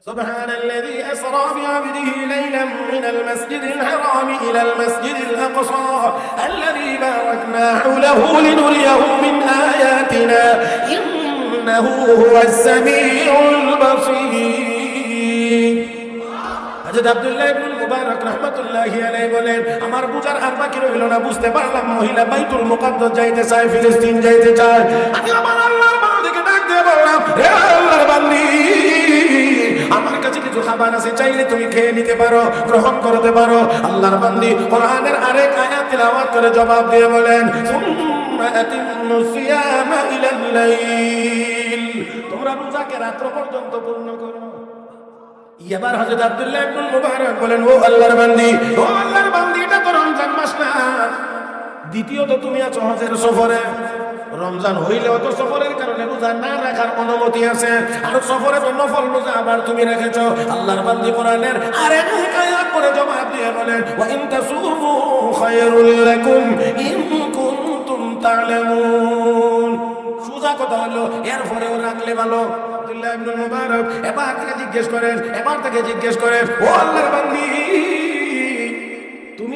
سبحان الذي أسرى بعبده ليلا من المسجد الحرام إلى المسجد الأقصى الذي باركنا حوله لنريه من آياتنا إنه هو السميع البصير হযরত আব্দুল্লাহ ইবনে মুবারক রাহমাতুল্লাহি আলাইহি বলেন আমার বুঝার আর বাকি রইল না বুঝতে পারলাম মহিলা বাইতুল মুকাদ্দাস যাইতে চায় ফিলিস্তিন যাইতে চায় আমি আমার আল্লাহর বান্দিকে ডাক দিয়ে বললাম হে আল্লাহর বান্দি আমার কাছে কিছু খাবার আছে, চাইলে তুমি খেয়ে নিতে পারো, গ্রহণ করতে পারো। আল্লাহর বান্দি কোরআনের আরেক আয়াত তিলাওয়াত করে জবাব দিয়ে বলেন তোমরা রোজাকে রাত্র পর্যন্ত পূর্ণ করো। এবার হযরত আব্দুল্লাহ ইবনে মুবারক বলেন, ও আল্লাহর বান্দি, ও আল্লাহর বান্দি, এটা তো রমজান মাস না। দ্বিতীয়ত তুমি আছো হজের সফরে। রমজান হইলেও তো সফরের কারণে রোজা না রাখার অনুমতি আছে। আর সফরে তো নফল রোজা আবার তুমি রেখেছো। আল্লাহর বান্দি কোরআনের আর এক আয়াত করে জবাব দিয়ে বলেন, ওয়া ইন তাসুমু খায়রুল লাকুম ইন কুনতুম তা'লামুন। সোজা কথা হলো, এরপরেও রাখলে ভালো। আব্দুল্লাহ ইবনে মুবারক এবার তাকে জিজ্ঞেস করেন, এবার থেকে জিজ্ঞেস করেন, ও আল্লাহর বান্দি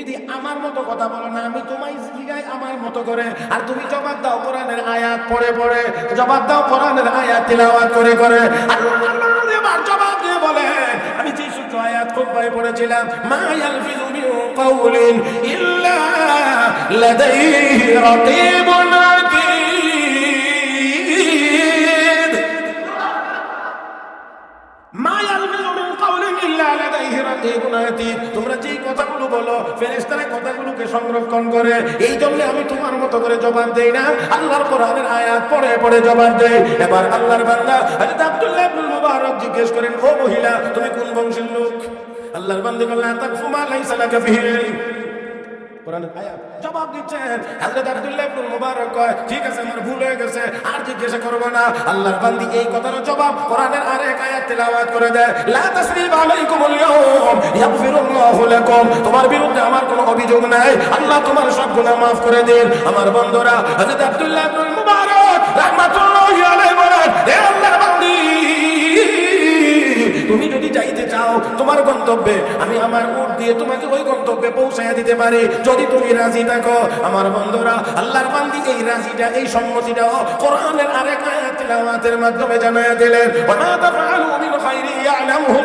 তুমি দি আমার মতো কথা বলো না, আমি তোমায় জিগাই আমার মতো করে। আর তুমি জবাব দাও কোরআনের আয়াত পড়ে পড়ে। জবাব দাও কোরআনের আয়াত তিলাওয়াত করে করে। আর জবাব দিয়ে বলে, আমি যে সূত্র আয়াত খুব ভয় পড়েছিলাম, মা ইয়ালফিযু মিন কাউলিন ইল্লা লাদাইহি রাকিবুন। রাকিবুন তোমরা যেই কথাগুলো বলো, ফেরেশতারা কথাগুলোকে সংরক্ষণ করে। এই জন্য আমি তোমার মতো করে জবাব দেই না। আল্লাহর কোরআনের আয়াত পড়ে পড়ে জবাব দেই। এবার আল্লাহর বান্দা হযরত আব্দুল্লাহ ইবনে মুবারক জিজ্ঞেস করেন, ও মহিলা, তুমি কোন বংশের লোক? আল্লাহর বান্দা বললেন তাকফু মা লাইসা লাকা বিহি। কোরআনের আয়াত। জবাব দিচ্ছেন, হযরত আব্দুল্লাহ ইবনে মুবারক কয়, ঠিক আছে, আমার ভুল হয়ে গেছে, আর জিজ্ঞাসা করব না। আল্লাহর বান্দি এই কথার জবাব কোরআনের আরেক আয়াত তেলাওয়াত করে দেয়, লা তাসরিব আলাইকুমুল ইয়াউম ইয়াগফিরুল্লাহু লাকুম। তোমার বিরুদ্ধে আমার কোনো অভিযোগ নাই। আল্লাহ তোমার সব গুনাহ maaf করে দেন। আমার বন্ধুরা, হযরত আব্দুল্লাহ ইবনে মুবারক রাহমাতুল্লাহি আলাইহি বলেন তুমি যদি যাইতে চাও তোমার গন্তব্যে আমি আমার উট দিয়ে তোমাকে ওই গন্তব্যে পৌঁছাইয়া দিতে পারি যদি তুমি রাজি থাকো আমার বন্ধুরা আল্লাহর বান্দি এই রাজিটা এই সম্মতিটা কোরআনের আরেক আয়াত তিলাওয়াতের মাধ্যমে জানায়া দিলেন ওয়া মা তাফআলু মিন খাইরি ইয়ালামুহু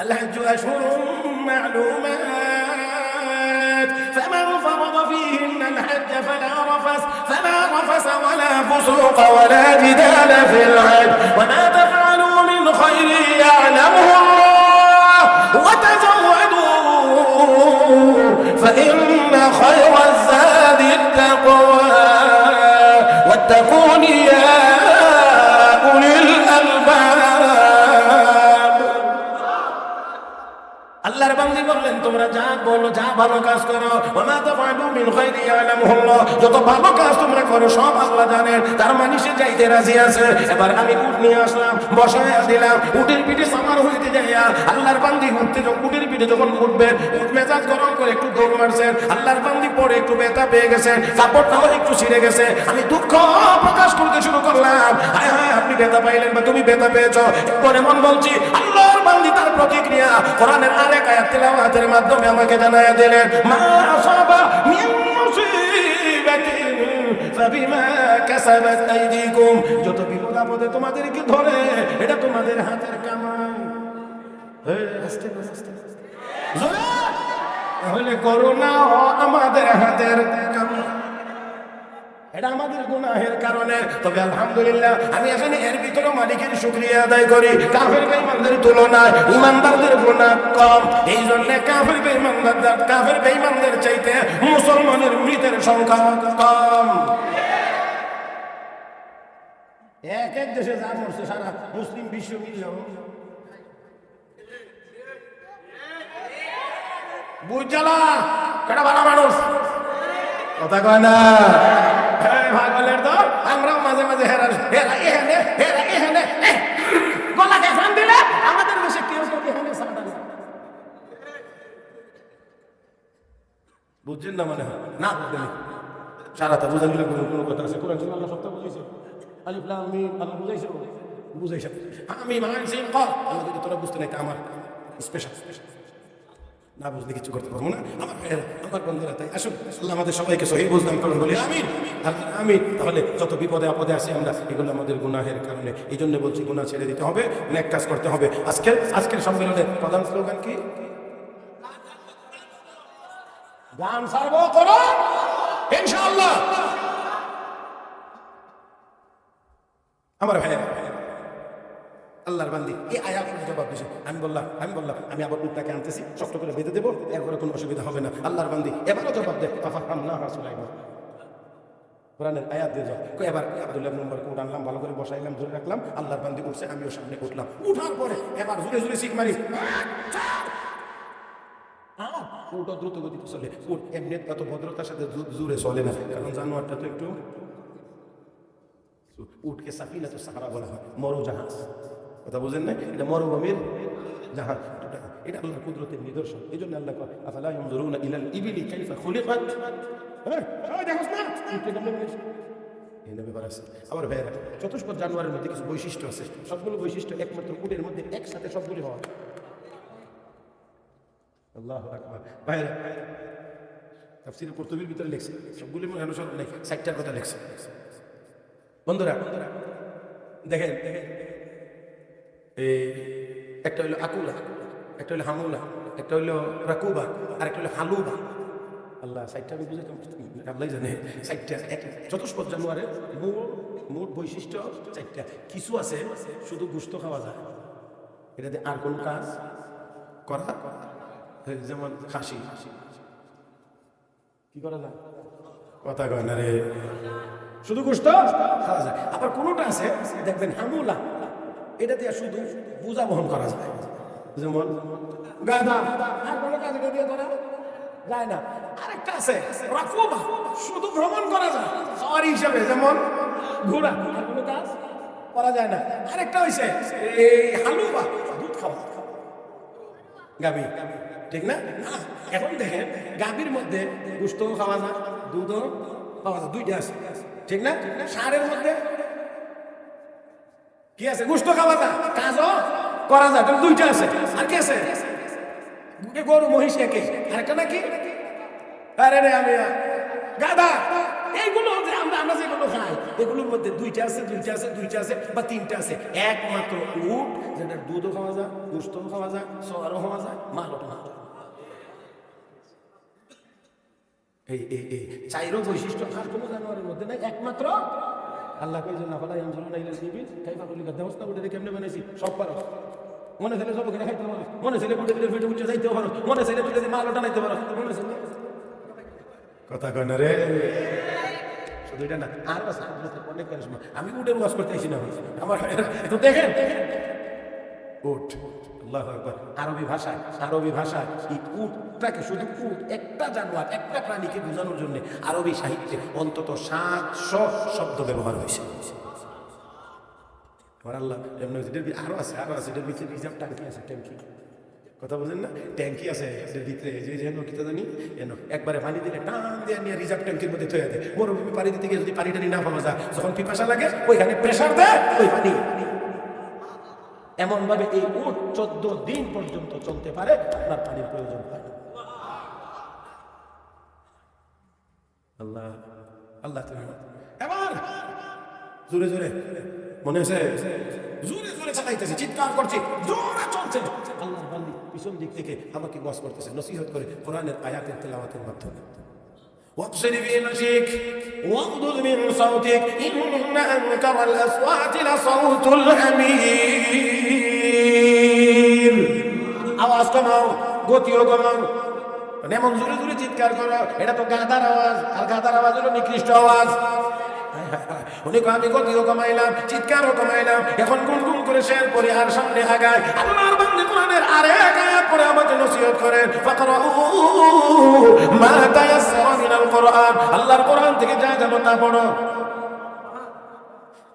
আল্লাহ الحج أشهر معلومات فمن فرض فيهن الحج فلا رفث فلا رفث ولا فسوق ولا جدال في الحج. وما تفعلوا ভালো কাজ করো। ওমা তাফআলু মিন খাইরি ইয়ালামুহুল্লাহ। যত ভালো কাজ তোমরা করো, সব আল্লাহ জানেন। তার মানে সে যাইতে রাজি আছে। এবার আমি উট নিয়ে আসলাম, বসায় দিলাম। উটের পিঠে সামার হইতে যাইয়া আল্লাহর বান্দি উঠতে যখন উটের পিঠে যখন উঠবে, উট মেজাজ গরম করে একটু দৌড় মারছেন। আল্লাহর বান্দি পরে একটু ব্যথা পেয়ে গেছে। কাপড়টাও একটু ছিঁড়ে গেছে। আমি দুঃখ প্রকাশ করতে শুরু করলাম। হায় হায়, আপনি ব্যথা পাইলেন বা তুমি ব্যথা পেয়েছ? পরে মন বলছি, আল্লাহর তার প্রতিক্রিয়া। কোরআনের আরেক আয়াত তেলাওয়াতের মাধ্যমে আমাকে জানায়া দিলেন, মা আসাবা মিন মুসিবাতিন ফাবিমা কাসাবাত আইদিকুম। যত বিপদ আপদে তোমাদেরকে ধরে, এটা তোমাদের হাতের কামাই হে, আস্তে আস্তে! তাহলে করোনা আমাদের হাতের কামাই এটা আমাদের গুনাহের কারণে। তবে আলহামদুলিল্লাহ, আমি এখানে এর ভিতরে মালিকের শুক্রিয়া আদায় করি। কাফের বেঈমানদের তুলনায় ইমানদারদের গুনাহ কম। এই জন্য কাফের বেঈমানদার কাফের বেঈমানদের চাইতে মুসলমানের মৃতের সংখ্যা কম। এক এক দেশে যা মরছে, সারা মুসলিম বিশ্ব মিলিয়ে। বুঝলা কেটা ভালো মানুষ? কথা কয় না। পাগলের তো আমরাও মাঝে মাঝে হেরা হেরা এখানে হেরা এখানে গলাকে ফান দিলে আমাদের দেশে কেউ কেউ সাঁটা বুঝছেন না মনে? হয় না বুঝলেন সারাটা বুঝান দিলাম কোনো কথা আছে? কোরআন আল্লাহ সপ্তাহ বুঝাইছে। আলিফ, লাম, মিম আল্লাহ বুঝাইছে বুঝাইছে। আমি মানছি কর আল্লাহ তোরা বুঝতে নাই আমার স্পেশাল স্পেশাল না বুঝলে কিছু করতে পারব না। আমার আমার বন্ধুরা, তাই আসুন আল্লাহ আমাদের সবাইকে সহি বুঝলাম, কারণ বলি আমি আমিন তাহলে যত বিপদে আপদে আসি আমরা, এগুলো আমাদের গুনাহের কারণে। এই জন্য বলছি, গুনাহ ছেড়ে দিতে হবে নেক কাজ করতে হবে। আজকের আজকের সম্মেলনের প্রধান স্লোগান কি? গান সারবো করো ইনশাআল্লাহ। আমার ভাইয়েরা। আল্লাহর বান্দি, এই আয়াতের জবাব দিছে আমি বললাম আমি বললাম, আমি আবার উটটাকে আনতেছি, শক্ত করে বেঁধে দেবো, এরপরে কোনো অসুবিধা হবে না। আল্লাহর বান্দি, এবারও জবাব দে। আফাহাম না হাসুলাইবা কোরআনের আয়াত দিয়ে যাও। এবার আব্দুল্লাহ নম্বর কোট আনলাম, ভালো করে বসাইলাম, ধরে রাখলাম, আল্লাহর বান্দি উঠছে, আমিও সামনে উঠলাম। উঠার পরে এবার জুড়ে জুড়ে শিখ মারি। উটও দ্রুত গতিতে চলে। উট এমনি এত ভদ্রতার সাথে জুড়ে চলে না। কারণ জানোয়ারটা তো একটু উটকে সাফিনা তো সাহারা বলা হয় জাহাজ কথা বুঝেন না এটা মরুভূমির জাহাজ এটা এটা আল্লাহর কুদরতের নিদর্শন। এই জন্য আল্লাহ কয় আফালা ইয়ানজুরুনা ইলাল ইবিলি কাইফা খুলিকাত? হ্যাঁ? ওই দেখোস না উটকে কেমনে বানিয়েছে? এই ব্যাপার আছে। আবার ভাইয়েরা চতুষ্পদ জানোয়ারের মধ্যে কিছু বৈশিষ্ট্য আছে। সবগুলো বৈশিষ্ট্য একমাত্র উটের মধ্যে একসাথে সবগুলি হওয়া আল্লাহ আকবার। ভাইয়েরা তাফসিরে কর্তব্যের ভিতরে লেখছে। সবগুলি মনে অনুসরণ নেই সাইটটার কথা লেখছে। বন্ধুরা দেখেন দেখেন এই একটা হইল আকুলা, একটা হইল হামুলা, একটা হইল রাকুবা আর একটা হইল হালুবা। আল্লাহ সাইটটা আমি বুঝে আল্লাহ জানে, সাইটটা এক, চতুষ্পদ জানুয়ারের মূল মোট বৈশিষ্ট্য চারটা কিছু আছে, শুধু গুস্ত খাওয়া যায়। এটাতে আর কোন কাজ? করা? যেমন খাসি। কি করা যায়? কথা কয় না রে। শুধু গোস্ত খাওয়া যায়। আবার কোনোটা আছে? দেখবেন হামুলা। এটা দিয়ে শুধু বোঝা বহন করা যায়। যেমন গাধা আর কোনো কাজ এটা দিয়ে করা যায় না। আরেকটা আছে রাকুবা শুধু ভ্রমণ করা যায়, সওয়ারি হিসাবে, যেমন ঘোড়া, আর কোনো কাজ করা যায় না। আরেকটা হইছে, এই হালুবা, দুধ খাওয়া। গাবি ঠিক না? এখন দেখেন গাবির মধ্যে গুস্তও খাওয়া যায়, দুধও খাওয়া যায়, দুইটা আছে, ঠিক না? সারের মধ্যে কি আছে? গুস্ত খাওয়া যায় কাজও করা যায়, তাহলে দুইটা আছে। আর কি আছে? গরু, মহিষ একে। আরেকটা নাকি? আরে রে আমি গাদা এইগুলো আমরা আমরা যেগুলো খাই, এগুলোর মধ্যে দুইটা আছে দুইটা আছে দুইটা আছে বা তিনটা আছে। একমাত্র উট যেটা দুধও খাওয়া যায় গুস্তও খাওয়া যায়, সোয়ারও খাওয়া যায়, মালও খাওয়া যায়। এই এই এই, চাইরও বৈশিষ্ট্য আর কোনো জানোয়ারের মধ্যে নাই। একমাত্র আল্লাহ কই যে নাফালা ইয়ানজুরু না ইলাল ইবিল কাইফা কুলি গাদা হস্তা উঠে কেমনে বানাইছি? সব পারো। মনে ছেলে সব এখানে খাইতে পারো। মনে ছেলে বুটে দিলে পেটে উঠে যাইতে পারো। মনে ছেলে বুটে দিয়ে মাল টানাইতে পারো। মনে ছেলে কথা কয় না রে। শুধু এটা না আর অনেক আমি উঠে ওয়াজ করতে আইছি না আমার তো দেখেন। উট আল্লাহু আকবার আরবি ভাষায় আরবি ভাষায় এই উটটাকে শুধু উট, একটা জানোয়ার, একটা প্রাণীকে বোঝানোর জন্য আরবি সাহিত্যে অন্তত সাতশো শব্দ ব্যবহার হয়েছে। আরও আছে আরও আছে রিজার্ভ ট্যাঙ্কি আছে, ট্যাঙ্কি। কথা বুঝেন না? ট্যাঙ্কি আছে ভিতরে যে যেন কিতা জানি, এন। একবারে পানি দিলে টান দিয়ে নিয়ে রিজার্ভ ট্যাঙ্কির মধ্যে থয়ে দেয়। মরুভূমি পানি দিতে গিয়ে যদি পানি টানি না পাওয়া যায়, যখন পিপাসা লাগে, ওইখানে প্রেশার দেয়, ওই পানি। এমন ভাবে এই উট চোদ্দ দিন পর্যন্ত চলতে পারে আপনার পানির প্রয়োজন হয় না। আল্লাহ আল্লাহ তুমি এবার জোরে জোরে মনে আছে জোরে জোরে চালাইতেছে চিৎকার করছে জোরে চলছে আল্লাহর বান্দি পিছন দিক থেকে আমাকে ওয়াজ করতেছে নসিহত করে কোরআনের আয়াতের তেলাওয়াতের মাধ্যমে واقصد في مشيك واغضض من صوتك إن أنكر الأصوات لصوت الحمير আওয়াজ কমাও, গতিও কমাও। মানে এমন জোরে জোরে চিৎকার করো, এটা তো গাদার আওয়াজ, আর গাদার আওয়াজ হলো নিকৃষ্ট আওয়াজ। উনি আমি গতিও কমাইলাম, চিৎকারও কমাইলাম, এখন গুনগুন করে শের পরে আর সামনে আগায়। আল্লাহর বান্দে কোরআনের আরেক আয়াত পরে আমাকে নসিহত করেন ফাকরাউ মা তায়াসসারা মিনাল কোরআন আল্লাহর কোরআন থেকে যা জানো তা পড়ো।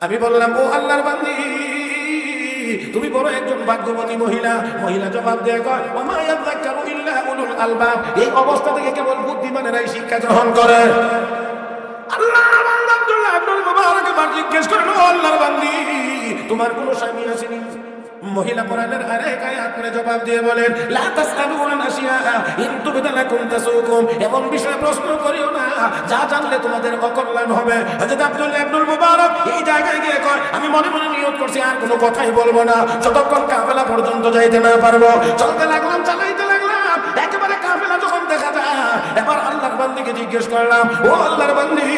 আমি বললাম, ও আল্লাহর বান্দি তুমি বড় একজন ভাগ্যবতী মহিলা। মহিলা জবাব দেয়া কয় আলবাব। এই অবস্থা থেকে কেবল বুদ্ধিমানেরাই শিক্ষা গ্রহণ করে। আল্লাহ জিজ্ঞেস করেন আল্লাহর বান্দি, তোমার কোনো স্বামী আসেনি মহিলা কোরআনের আরেক আয়াত করে জবাব দিয়ে বলেন, লা তাসআলু আশিয়া ইন তুবদা তাসুকুম। এমন বিষয়ে প্রশ্ন করিও না, যা জানলে তোমাদের অকল্যাণ হবে। হযরত আব্দুল্লাহ ইবনুল মুবারক এই জায়গায় গিয়ে কয়, আমি মনে মনে নিয়ত করছি, আর কোনো কথাই বলব না। যতক্ষণ কাফেলা পর্যন্ত যাইতে না পারব। চলতে লাগলাম, চালাইতে লাগলাম। একেবারে কাফেলা যখন দেখা যায়, এবার আল্লাহর বান্দিকে জিজ্ঞেস করলাম, ও আল্লাহর বান্দি,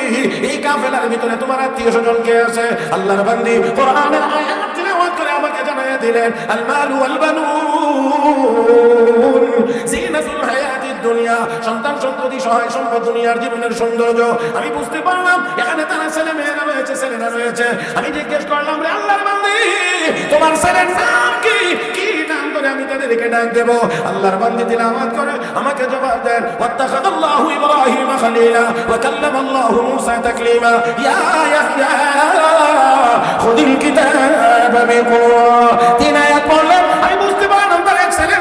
এই কাফেলার ভিতরে তোমার আত্মীয় স্বজন কে আছে? আল্লাহর বান্দি, কোরআনের আয়াত দিলেন আল মালু ওয়াল বানুন জিনাতুল হায়াতিদ দুনিয়া, সন্তান সন্ততি সহায় সম্পদ দুনিয়ার জীবনের সৌন্দর্য। আমি বুঝতে পারলাম, এখানে তারা ছেলে মেয়েরা রয়েছে, ছেলেরা রয়েছে। আমি জিজ্ঞেস করলাম, রে আল্লাহর তোমার ছেলের নাম কি করে আমি তাদেরকে ডাক দেব। আল্লাহর বান্দি তিলাওয়াত করে, আমাকে জবাব দেন ওয়াত্তাখাদাল্লাহু ইব্রাহিম খলিলা ওয়া কাল্লামাল্লাহু মূসা তাকলিমা। ইয়া ইয়াহইয়া খুদিল কিতাব বিকুওয়া তিন আয়াত পড়লাম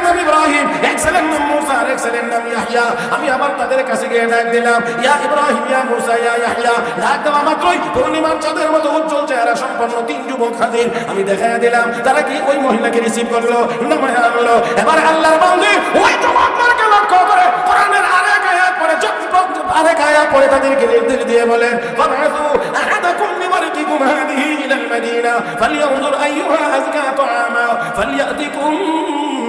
নাম ইব্রাহিম। এক ছেলের নাম মূসা, আর এক ছেলের নাম ইয়াহইয়া। আমি আবার তাদের কাছে গিয়ে ডাক দিলাম, ইয়া ইব্রাহিম, ইয়া মূসা, ইয়া ইয়াহইয়া, ডাক দেওয়া মাত্রই পূর্ণিমার চাঁদের মতো উজ্জ্বল চেহারা সম্পন্ন তিন যুবক হাজির। আমি দেখাইয়া দিলাম, তারা কি ওই মহিলাকে রিসিভ করল? নামায় আনলো। এবার আল্লাহর বান্দি ওই যুবকদেরকে লক্ষ্য করে কোরআনের আরেক আয়াত চটপট আরেক আয়াত পড়ে তাদেরকে নির্দেশ দিয়ে বলেন ফাবআসু আহাদাকুম বিওয়ারকিকুম হাদিহি ইলাল মাদিনা ফালইয়ানজুর আইয়ুহা আযকা তাআমা ফালইয়াতিকুম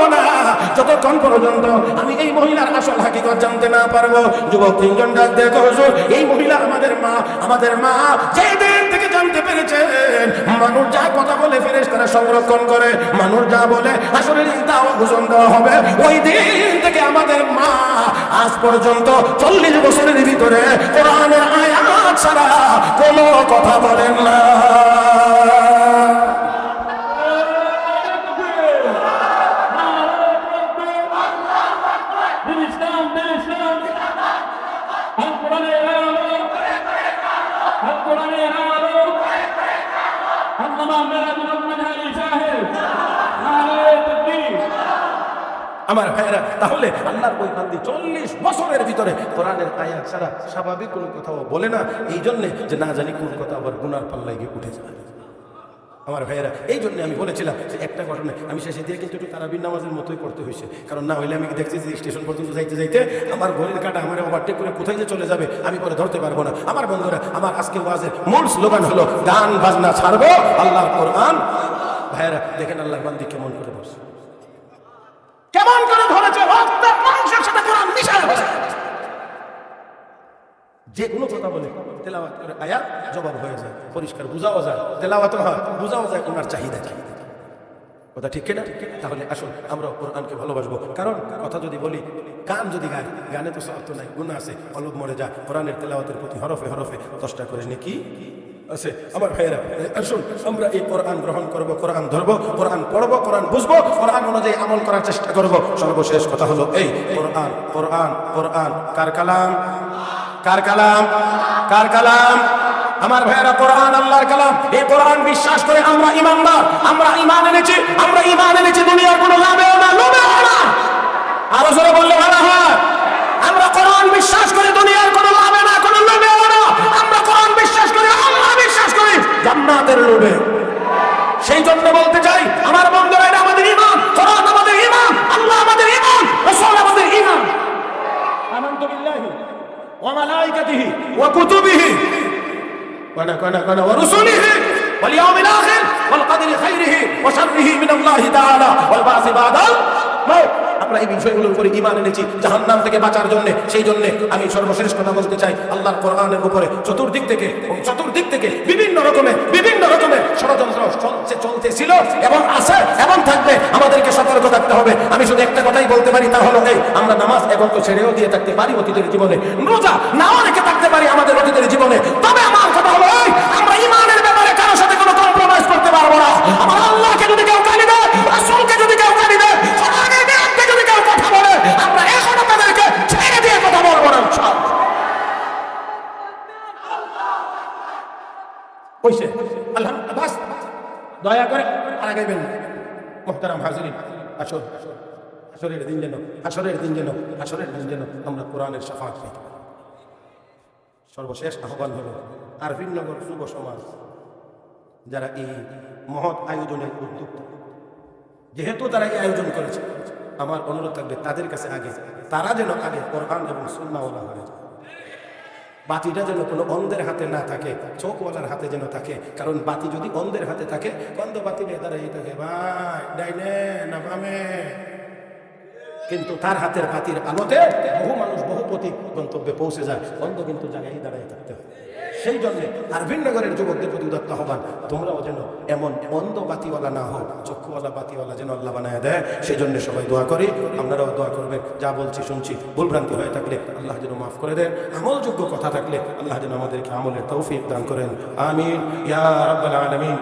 করব না। যতক্ষণ পর্যন্ত আমি এই মহিলার আসল হাকিকত জানতে না পারব, যুবক তিনজন ডাক দেখো হুজুর, এই মহিলা আমাদের মা আমাদের মা, যেই দিন থেকে জানতে পেরেছেন, মানুষ যা কথা বলে ফেরেস তারা সংরক্ষণ করে, মানুষ যা বলে আসলে তাও ঘোষণ দেওয়া হবে। ওই দিন থেকে আমাদের মা আজ পর্যন্ত চল্লিশ বছরের ভিতরে কোরআনের আয়াত ছাড়া কোনো কথা বলেন না। القرآن يهالو النظام بلد المنهج شاهد نعرة التكبير আমার ভাইরা তাহলে আল্লাহর ওই বান্দি চল্লিশ বছরের ভিতরে কোরআনের আয়াত ছাড়া স্বাভাবিক কোনো কথাও বলে না এই জন্যে যে না জানি কোন কথা আবার গুনার পাল্লায় গিয়ে উঠে যায় আমার ভাইয়েরা, এই জন্য আমি বলেছিলাম যে একটা ঘটনা আমি শেষে দিয়ে কিন্তু একটু তারাবির নামাজের মতোই করতে হয়েছে। কারণ না হইলে আমি দেখছি যে স্টেশন পর্যন্ত যাইতে যাইতে আমার ঘড়ির কাটা আমার ওভারটেক করে কোথায় যে চলে যাবে আমি পরে ধরতে পারব না। আমার বন্ধুরা, আমার আজকে ওয়াজের মূল স্লোগান হলো, গান বাজনা ছাড়বো আল্লাহ কোরআন। ভাইয়েরা, দেখেন আল্লাহ বান্দি কেমন করে বসে। কেমন করে ধরেছে মাংসের সাথে কোরআন যে কোনো কথা বলে তেলাওয়াত করে আয়াত জবাব হয়ে যায়, পরিষ্কার বুঝাও যায়, তেলাওয়াত হয়, বুঝাও যায় ওনার চাহিদা কি। কথা ঠিক কিনা? তাহলে আসুন আমরা কোরআনকে ভালোবাসবো। কারণ কথা যদি বলি, গান যদি গায় গানে তো অর্থ নাই গুণ আছে অলপ মরে যায়, কোরআনের তেলাওয়াতের প্রতি হরফে হরফে দশটা করে কি? আছে, আমার ভাইয়েরা, আসুন, আমরা এই কোরআন গ্রহণ করব, কোরআন ধরবো, কোরআন পড়ব, কোরআন বুঝব, কোরআন অনুযায়ী আমল করার চেষ্টা করব। সর্বশেষ কথা হলো এই, কোরআন কোরআন কোরআন, কার কালাম? কার কালাম? কার কালাম? আমার ভাইয়েরা, কোরআন, আল্লাহর কালাম। এই কোরআন বিশ্বাস করে আমরা ইমানদার। আমরা ইমান এনেছি, আমরা ইমান এনেছি, দুনিয়ার কোনো লাভেও না লোভেও না। আরও জোরে বললে ভালো হয়। আমরা কোরআন বিশ্বাস করি দুনিয়ার কোনো লাভে না, কোনো লোভেও না। আমরা কোরআন বিশ্বাস করে, আল্লাহ বিশ্বাস করি, জান্নাতের লোভে সেই জন্য বলতে وملائكته وكتبه كنا كنا كنا ورسله واليوم الآخر والقدر خيره وشره من الله تعالى والبعث بعد الموت আমরা এই বিষয়গুলোর উপরে ইমান এনেছি জাহান্নাম থেকে বাঁচার জন্য সেই জন্য আমি সর্বশেষ কথা বলতে চাই আল্লাহর কোরআনের উপরে চতুর্দিক থেকে চতুর্দিক থেকে বিভিন্ন রকমের বিভিন্ন রকমের ষড়যন্ত্র চলছে চলতেছিল এবং আছে এবং থাকবে আমাদেরকে থাকতে হবে। আমি শুধু একটা কথাই বলতে পারি, তা হলো এই, আমরা নামাজ এখন তো ছেড়েও দিয়ে থাকতে পারি অতীতের জীবনে। রোজা নাও রেখে থাকতে পারি আমাদের অতীতের জীবনে। তবে আমার কথা হলো এই, আমরা ইমানের ব্যাপারে কারোর সাথে কোনো কম্প্রোমাইজ করতে পারব না। আমার আল্লাহকে যদি কেউ দেয় যদি কেউ দেয় যদি কেউ কথা বলে, আমরা এখনও তাদেরকে ছেড়ে দিয়ে কথা বলব না কইছে দয়া করে আর আগাইবেন মোহতারাম হাজরিন। আসর, আসরের দিন যেন, আসরের দিন যেন, আসরের দিন যেন আমরা কোরআনের সাফাত পাই। সর্বশেষ আহ্বান হল আরফিনগর যুব সমাজ, যারা এই মহৎ আয়োজনের উদ্যোক্তা, যেহেতু তারা এই আয়োজন করেছে, আমার অনুরোধ থাকবে তাদের কাছে আগে, তারা যেন আগে কোরআন এবং সুন্নাওয়ালা হয়ে যায়। বাতিটা যেন কোনো অন্ধের হাতে না থাকে, চোখওয়ালার হাতে যেন থাকে। কারণ বাতি যদি অন্ধের হাতে থাকে অন্ধ বাতি নিয়ে দাঁড়াই থাকে ভাই, ডাইনে না বামে। কিন্তু তার হাতের বাতির আলোতে বহু মানুষ, বহু প্রতি গন্তব্যে পৌঁছে যায়। অন্ধ কিন্তু জায়গায় দাঁড়াই থাকতে হয়। সেই জন্য আরবিনগরের যুবকদের প্রতি উদাত্ত আহ্বান, তোমরাও যেন এমন অন্ধ বাতিওয়ালা না হোক চক্ষুওয়ালা বাতিওয়ালা যেন আল্লাহ বানায় দেয়, সেই জন্য সবাই দোয়া করি, আপনারাও দোয়া করবেন, যা বলছি শুনছি ভুলভ্রান্তি হয়ে থাকলে আল্লাহ যেন মাফ করে দেন, আমলযোগ্য কথা থাকলে আল্লাহ যেন আমাদেরকে আমলের তৌফিক দান করেন, আমিন, ইয়া রাব্বাল আলামিন